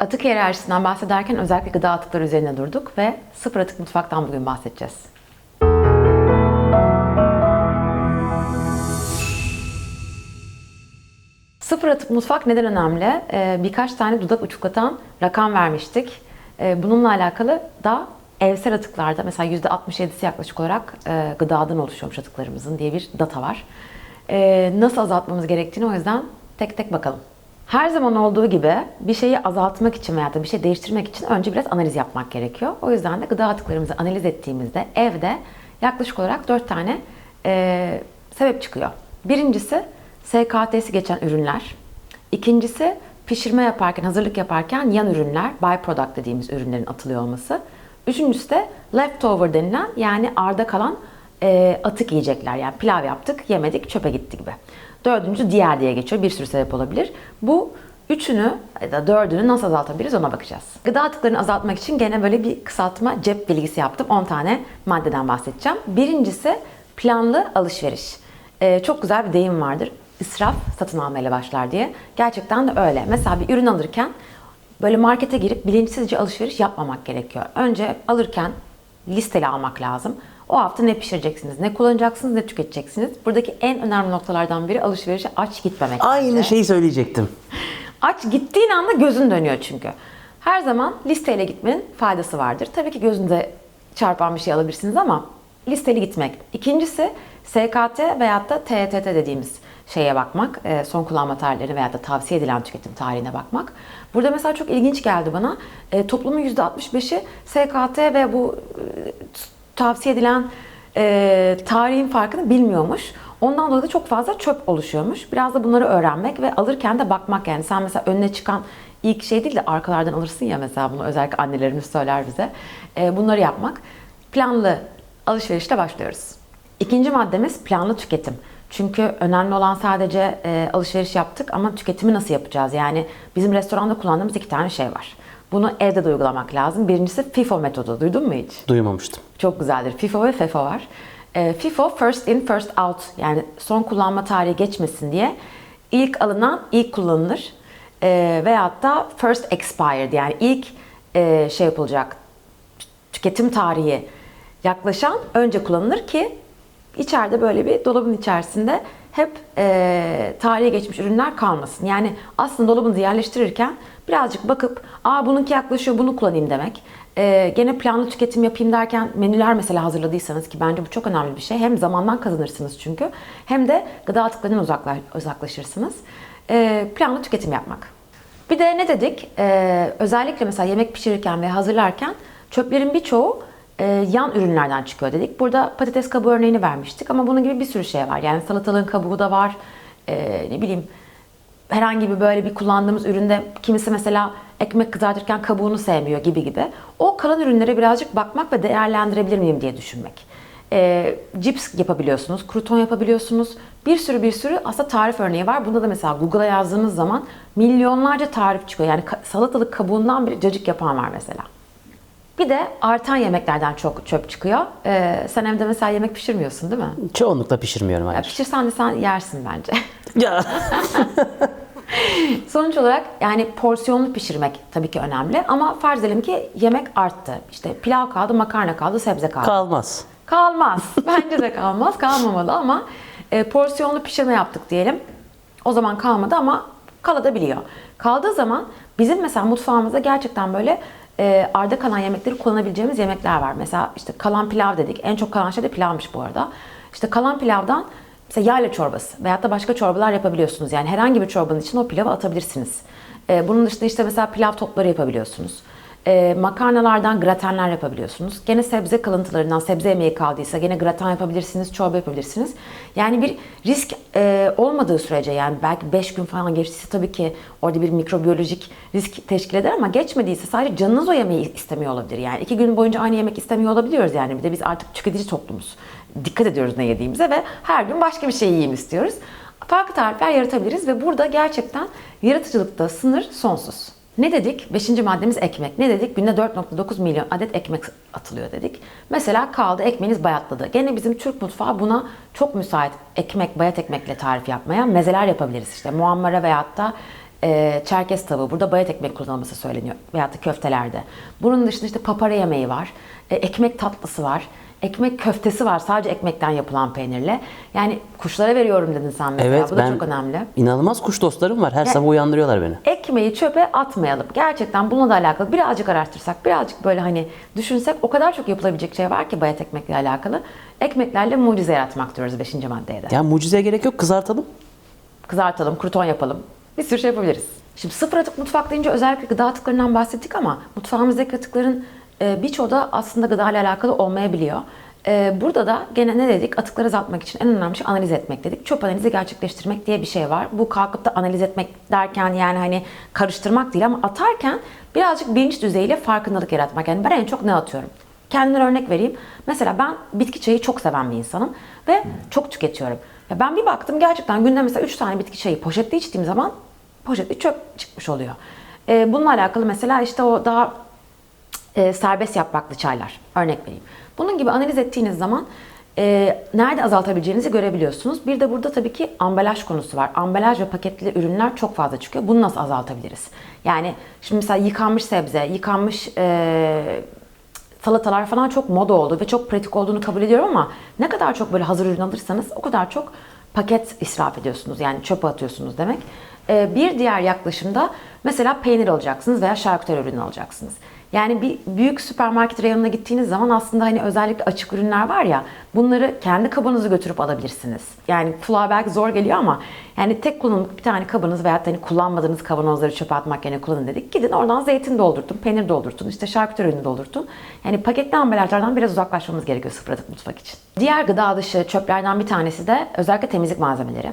Atık hiyerarşisinden bahsederken özellikle gıda atıkları üzerine durduk ve sıfır atık mutfaktan bugün bahsedeceğiz. Sıfır atık mutfak neden önemli? Ee, birkaç tane dudak uçuklatan rakam vermiştik. Ee, bununla alakalı da evsel atıklarda mesela %67'si yaklaşık olarak e, gıdadan oluşuyormuş atıklarımızın diye bir data var. Ee, nasıl azaltmamız gerektiğini o yüzden tek tek bakalım. Her zaman olduğu gibi bir şeyi azaltmak için veya da bir şey değiştirmek için önce biraz analiz yapmak gerekiyor. O yüzden de gıda atıklarımızı analiz ettiğimizde evde yaklaşık olarak 4 tane e, sebep çıkıyor. Birincisi SKT'si geçen ürünler. İkincisi pişirme yaparken, hazırlık yaparken yan ürünler, byproduct dediğimiz ürünlerin atılıyor olması. Üçüncüsü de leftover denilen yani arda kalan e, atık yiyecekler. Yani pilav yaptık, yemedik, çöpe gitti gibi. Dördüncü diğer diye geçiyor. Bir sürü sebep olabilir. Bu üçünü ya da dördünü nasıl azaltabiliriz ona bakacağız. Gıda atıklarını azaltmak için gene böyle bir kısaltma cep bilgisi yaptım. 10 tane maddeden bahsedeceğim. Birincisi planlı alışveriş. Ee, çok güzel bir deyim vardır. İsraf satın almayla başlar diye. Gerçekten de öyle. Mesela bir ürün alırken böyle markete girip bilinçsizce alışveriş yapmamak gerekiyor. Önce alırken listeli almak lazım. O hafta ne pişireceksiniz, ne kullanacaksınız, ne tüketeceksiniz. Buradaki en önemli noktalardan biri alışverişe aç gitmemek. Aynı bence. şeyi söyleyecektim. Aç gittiğin anda gözün dönüyor çünkü. Her zaman listeyle gitmenin faydası vardır. Tabii ki gözünüze çarpan bir şey alabilirsiniz ama listeli gitmek. İkincisi SKT veyahut da TETT dediğimiz şeye bakmak. e, Son kullanma tarihlerine veyahut da tavsiye edilen tüketim tarihine bakmak. Burada mesela çok ilginç geldi bana. E, Toplumun %65'i SKT ve bu e, tavsiye edilen e, tarihin farkını bilmiyormuş. Ondan dolayı da çok fazla çöp oluşuyormuş. Biraz da bunları öğrenmek ve alırken de bakmak yani. Sen mesela önüne çıkan ilk şey değil de arkalardan alırsın ya mesela bunu özellikle annelerimiz söyler bize. E, bunları yapmak. Planlı alışverişle başlıyoruz. İkinci maddemiz planlı tüketim. Çünkü önemli olan sadece e, alışveriş yaptık ama tüketimi nasıl yapacağız? Yani bizim restoranda kullandığımız iki tane şey var. Bunu evde de uygulamak lazım. Birincisi FIFO metodu. Duydun mu hiç? Duymamıştım. Çok güzeldir. FIFO ve FEFO var. E, FIFO first in first out yani son kullanma tarihi geçmesin diye ilk alınan ilk kullanılır e, veyahut da first expired yani ilk e, şey yapılacak tüketim tarihi yaklaşan önce kullanılır ki içeride böyle bir dolabın içerisinde hep e, tarihe geçmiş ürünler kalmasın. Yani aslında dolabınızı yerleştirirken birazcık bakıp aa bununki yaklaşıyor bunu kullanayım demek. E, gene planlı tüketim yapayım derken menüler mesela hazırladıysanız ki bence bu çok önemli bir şey. Hem zamandan kazanırsınız çünkü hem de gıda atıklarından uzakla, uzaklaşırsınız. E, planlı tüketim yapmak. Bir de ne dedik? Ee, özellikle mesela yemek pişirirken ve hazırlarken çöplerin birçoğu e, yan ürünlerden çıkıyor dedik. Burada patates kabuğu örneğini vermiştik ama bunun gibi bir sürü şey var. Yani salatalığın kabuğu da var. Ee, ne bileyim herhangi bir böyle bir kullandığımız üründe kimisi mesela ekmek kızartırken kabuğunu sevmiyor gibi gibi. O kalan ürünlere birazcık bakmak ve değerlendirebilir miyim diye düşünmek. E, cips yapabiliyorsunuz, kruton yapabiliyorsunuz. Bir sürü bir sürü aslında tarif örneği var. Bunda da mesela Google'a yazdığınız zaman milyonlarca tarif çıkıyor. Yani salatalık kabuğundan bile cacık yapan var mesela. Bir de artan yemeklerden çok çöp çıkıyor. Ee, sen evde mesela yemek pişirmiyorsun değil mi? Çoğunlukla pişirmiyorum Ya hayır. pişirsen de sen yersin bence. Ya. Sonuç olarak yani porsiyonlu pişirmek tabii ki önemli ama farz edelim ki yemek arttı. İşte pilav kaldı, makarna kaldı, sebze kaldı. Kalmaz. Kalmaz. Bence de kalmaz. Kalmamalı ama e, porsiyonlu pişirme yaptık diyelim. O zaman kalmadı ama kalabiliyor. Kaldığı zaman bizim mesela mutfağımızda gerçekten böyle e, arda kalan yemekleri kullanabileceğimiz yemekler var. Mesela işte kalan pilav dedik. En çok kalan şey de pilavmış bu arada. İşte kalan pilavdan mesela yayla çorbası veyahut da başka çorbalar yapabiliyorsunuz. Yani herhangi bir çorbanın içine o pilavı atabilirsiniz. E, bunun dışında işte mesela pilav topları yapabiliyorsunuz. E, makarnalardan gratenler yapabiliyorsunuz. Gene sebze kalıntılarından sebze yemeği kaldıysa gene graten yapabilirsiniz, çorba yapabilirsiniz. Yani bir risk e, olmadığı sürece yani belki 5 gün falan geçtiyse tabii ki orada bir mikrobiyolojik risk teşkil eder ama geçmediyse sadece canınız o yemeği istemiyor olabilir. Yani iki gün boyunca aynı yemek istemiyor olabiliyoruz yani. Bir de biz artık tüketici toplumuz. Dikkat ediyoruz ne yediğimize ve her gün başka bir şey yiyeyim istiyoruz. Farklı tarifler yaratabiliriz ve burada gerçekten yaratıcılıkta sınır sonsuz. Ne dedik? Beşinci maddemiz ekmek. Ne dedik? Günde 4.9 milyon adet ekmek atılıyor dedik. Mesela kaldı ekmeğiniz bayatladı. Gene bizim Türk mutfağı buna çok müsait ekmek, bayat ekmekle tarif yapmaya. Mezeler yapabiliriz işte. Muammara veyahut da e, çerkez tavuğu, burada bayat ekmek kullanılması söyleniyor veyahut da köftelerde. Bunun dışında işte papara yemeği var, e, ekmek tatlısı var, ekmek köftesi var sadece ekmekten yapılan peynirle. Yani kuşlara veriyorum dedin sen mesela, Evet bu da ben çok önemli. inanılmaz kuş dostlarım var. Her sabah uyandırıyorlar beni. Ekmeği çöpe atmayalım. Gerçekten bununla da alakalı birazcık araştırsak, birazcık böyle hani düşünsek o kadar çok yapılabilecek şey var ki bayat ekmekle alakalı. Ekmeklerle mucize yaratmak diyoruz 5. maddeye de. Ya mucizeye gerek yok kızartalım. Kızartalım, kruton yapalım. Bir sürü şey yapabiliriz. Şimdi sıfır atık mutfak deyince özellikle gıda atıklarından bahsettik ama mutfağımızdaki atıkların birçoğu da aslında gıda ile alakalı olmayabiliyor. E, Burada da gene ne dedik? Atıkları azaltmak için en önemli şey analiz etmek dedik. Çöp analizi gerçekleştirmek diye bir şey var. Bu kalkıp da analiz etmek derken yani hani karıştırmak değil ama atarken birazcık bilinç düzeyiyle farkındalık yaratmak. Yani ben en çok ne atıyorum? Kendimden örnek vereyim. Mesela ben bitki çayı çok seven bir insanım ve çok tüketiyorum. Ya ben bir baktım gerçekten günde mesela 3 tane bitki çayı poşette içtiğim zaman poşette çöp çıkmış oluyor. Ee, bununla alakalı mesela işte o daha e, serbest yapraklı çaylar. Örnek vereyim. Bunun gibi analiz ettiğiniz zaman e, nerede azaltabileceğinizi görebiliyorsunuz. Bir de burada tabii ki ambalaj konusu var. Ambalaj ve paketli ürünler çok fazla çıkıyor. Bunu nasıl azaltabiliriz? Yani şimdi mesela yıkanmış sebze, yıkanmış e, salatalar falan çok moda oldu ve çok pratik olduğunu kabul ediyorum ama ne kadar çok böyle hazır ürün alırsanız o kadar çok paket israf ediyorsunuz. Yani çöpe atıyorsunuz demek. Ee, bir diğer yaklaşımda mesela peynir alacaksınız veya şarküteri ürünü alacaksınız. Yani bir büyük süpermarket reyonuna gittiğiniz zaman aslında hani özellikle açık ürünler var ya bunları kendi kabınızı götürüp alabilirsiniz. Yani kulağa belki zor geliyor ama yani tek kullanımlık bir tane kabınız veya hani kullanmadığınız kavanozları çöpe atmak yerine kullanın dedik. Gidin oradan zeytin doldurtun, peynir doldurtun, işte şarküteri ürünü doldurtun. Yani paketli ambalajlardan biraz uzaklaşmamız gerekiyor sıfır atık mutfak için. Diğer gıda dışı çöplerden bir tanesi de özellikle temizlik malzemeleri.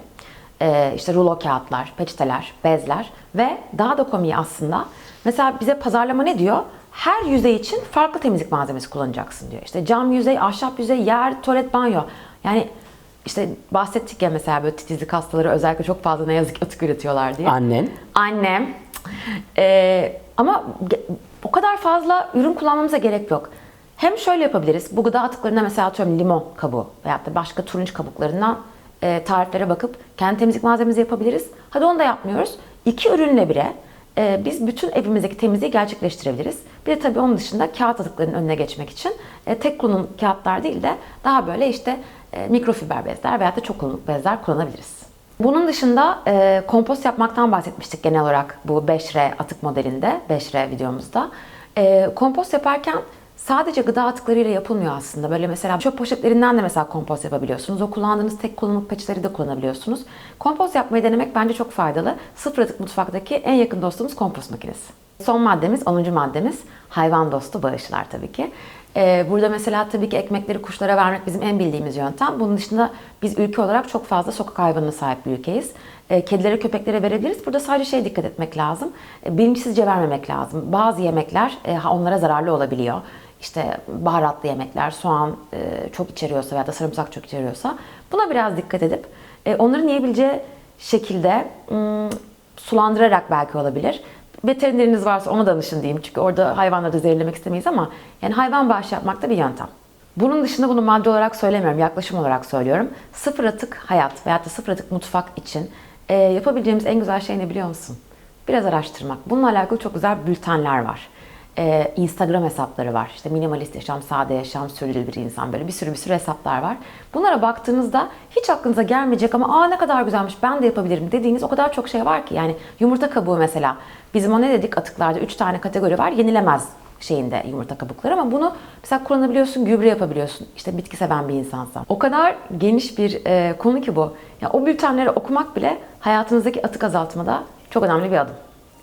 Ee, işte rulo kağıtlar, peçeteler, bezler ve daha da komiği aslında. Mesela bize pazarlama ne diyor? Her yüzey için farklı temizlik malzemesi kullanacaksın diyor. İşte cam yüzey, ahşap yüzey, yer, tuvalet, banyo. Yani işte bahsettik ya mesela böyle titizlik hastaları özellikle çok fazla ne yazık ki atık üretiyorlar diye. Annen. Annem. Ee, ama o kadar fazla ürün kullanmamıza gerek yok. Hem şöyle yapabiliriz. Bu gıda atıklarına mesela atıyorum limon kabuğu veyahut da başka turunç kabuklarından e, tariflere bakıp kendi temizlik malzememizi yapabiliriz. Hadi onu da yapmıyoruz. İki ürünle bile e, biz bütün evimizdeki temizliği gerçekleştirebiliriz. Bir de tabii onun dışında kağıt atıklarının önüne geçmek için e, tek kullanım kağıtlar değil de daha böyle işte e, mikrofiber bezler veyahut da çok kullanımlık bezler kullanabiliriz. Bunun dışında e, kompost yapmaktan bahsetmiştik genel olarak bu 5R atık modelinde, 5R videomuzda. E, kompost yaparken sadece gıda atıklarıyla yapılmıyor aslında. Böyle mesela çöp poşetlerinden de mesela kompost yapabiliyorsunuz. O kullandığınız tek kullanımlık peçeteleri de kullanabiliyorsunuz. Kompost yapmayı denemek bence çok faydalı. Sıfır atık mutfaktaki en yakın dostumuz kompost makinesi. Son maddemiz, 10. maddemiz hayvan dostu bağışlar tabii ki. Ee, burada mesela tabii ki ekmekleri kuşlara vermek bizim en bildiğimiz yöntem. Bunun dışında biz ülke olarak çok fazla sokak hayvanına sahip bir ülkeyiz. Ee, kedilere, köpeklere verebiliriz. Burada sadece şeye dikkat etmek lazım. Ee, bilinçsizce vermemek lazım. Bazı yemekler e, onlara zararlı olabiliyor. İşte baharatlı yemekler, soğan e, çok içeriyorsa veya da sarımsak çok içeriyorsa buna biraz dikkat edip e, onların yiyebileceği şekilde ım, sulandırarak belki olabilir. Veterineriniz varsa ona danışın diyeyim. Çünkü orada hayvanları zehirlemek istemeyiz ama yani hayvan bağışı yapmak da bir yöntem. Bunun dışında bunu madde olarak söylemiyorum, yaklaşım olarak söylüyorum. Sıfır atık hayat veya da sıfır atık mutfak için e, yapabileceğimiz en güzel şey ne biliyor musun? Biraz araştırmak. Bununla alakalı çok güzel bültenler var. E, Instagram hesapları var. İşte minimalist yaşam, sade yaşam, sürdürülebilir insan böyle bir sürü bir sürü hesaplar var. Bunlara baktığınızda hiç aklınıza gelmeyecek ama aa ne kadar güzelmiş ben de yapabilirim dediğiniz o kadar çok şey var ki. Yani yumurta kabuğu mesela. Bizim o ne dedik atıklarda 3 tane kategori var. Yenilemez şeyinde yumurta kabukları ama bunu mesela kullanabiliyorsun, gübre yapabiliyorsun. İşte bitki seven bir insansan. O kadar geniş bir e, konu ki bu. Ya o bültenleri okumak bile hayatınızdaki atık azaltmada çok önemli bir adım.